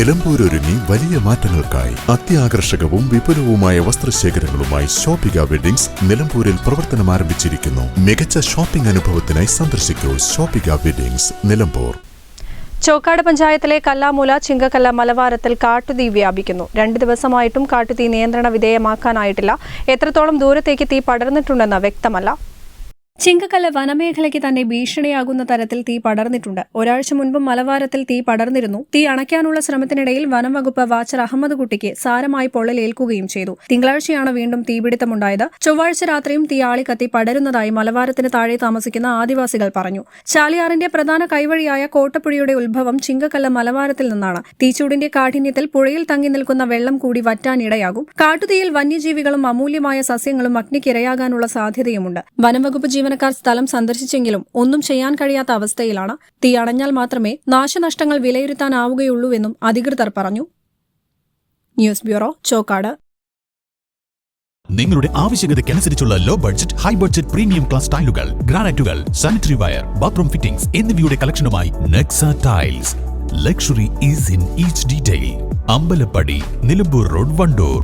നിലമ്പൂരൊരുങ്ങി വലിയ മാറ്റങ്ങൾക്കായി അത്യാകർഷകവും വിപുലവുമായ വസ്ത്രശേഖരങ്ങളുമായി ഷോപ്പിക വെഡിങ്സ് നിലമ്പൂരിൽ പ്രവർത്തനം ആരംഭിച്ചിരിക്കുന്നു. മികച്ച ഷോപ്പിംഗ് അനുഭവത്തിനായി സന്ദർശിക്കൂ ഷോപ്പിക വെഡിങ്സ് നിലമ്പൂർ. ചോക്കാട് പഞ്ചായത്തിലെ കല്ലാമൂല ചിങ്കക്കല്ല മലവാരത്തിൽ കാട്ടുതീ വ്യാപിക്കുന്നു. രണ്ട് ദിവസമായിട്ടും കാട്ടുതീ നിയന്ത്രണ വിധേയമാക്കാനായിട്ടില്ല. എത്രത്തോളം ദൂരത്തേക്ക് തീ പടർന്നിട്ടുണ്ടെന്ന് വ്യക്തമല്ല. ചിങ്കക്കല്ല് വനമേഖലയ്ക്ക് തന്നെ ഭീഷണിയാകുന്ന തരത്തിൽ തീ പടർന്നിട്ടുണ്ട്. ഒരാഴ്ച മുൻപ് മലവാരത്തിൽ തീ പടർന്നിരുന്നു. തീ അണയ്ക്കാനുള്ള ശ്രമത്തിനിടയിൽ വനം വകുപ്പ് വാച്ചർ അഹമ്മദ് കുട്ടിക്ക് സാരമായി പൊള്ളലേൽക്കുകയും ചെയ്തു. തിങ്കളാഴ്ചയാണ് വീണ്ടും തീപിടുത്തമുണ്ടായത്. ചൊവ്വാഴ്ച രാത്രിയും തീ ആളിക്കത്തി പടരുന്നതായി മലവാരത്തിന് താഴെ താമസിക്കുന്ന ആദിവാസികൾ പറഞ്ഞു. ചാലിയാറിന്റെ പ്രധാന കൈവഴിയായ കോട്ടപ്പുഴയുടെ ഉത്ഭവം ചിങ്കക്കല്ല് മലവാരത്തിൽ നിന്നാണ്. തീച്ചൂടിന്റെ കാഠിന്യത്തിൽ പുഴയിൽ തങ്ങി നിൽക്കുന്ന വെള്ളം കൂടി വറ്റാനിടയാകും കാട്ടുതീയിൽ വന്യജീവികളും അമൂല്യമായ സസ്യങ്ങളും അഗ്നിക്കിരയാകാനുള്ള സാധ്യതയുമുണ്ട്. വനംവകുപ്പ് ജീവനക്കാർ സ്ഥലം സന്ദർശിച്ചെങ്കിലും ഒന്നും ചെയ്യാൻ കഴിയാത്ത അവസ്ഥയിലാണ്. തീ അണഞ്ഞാൽ മാത്രമേ നാശനഷ്ടങ്ങൾ വിലയിരുത്താനാവുകയുള്ളൂവെന്നും അധികൃതർ പറഞ്ഞു. News bureau Chokkad. നിങ്ങളുടെ ആവശ്യകതയ്ക്കനുസരിച്ചുള്ള low budget high budget premium class ടൈലുകൾ ഗ്രാനൈറ്റുകൾ സാനിറ്ററി വയർ ബാത്റൂം ഫിറ്റിംഗ്സ് എന്നിവയുടെ കളക്ഷനുമായി Nexa tiles luxury is in each detail Ambalappadi Nilambur road Wandoor.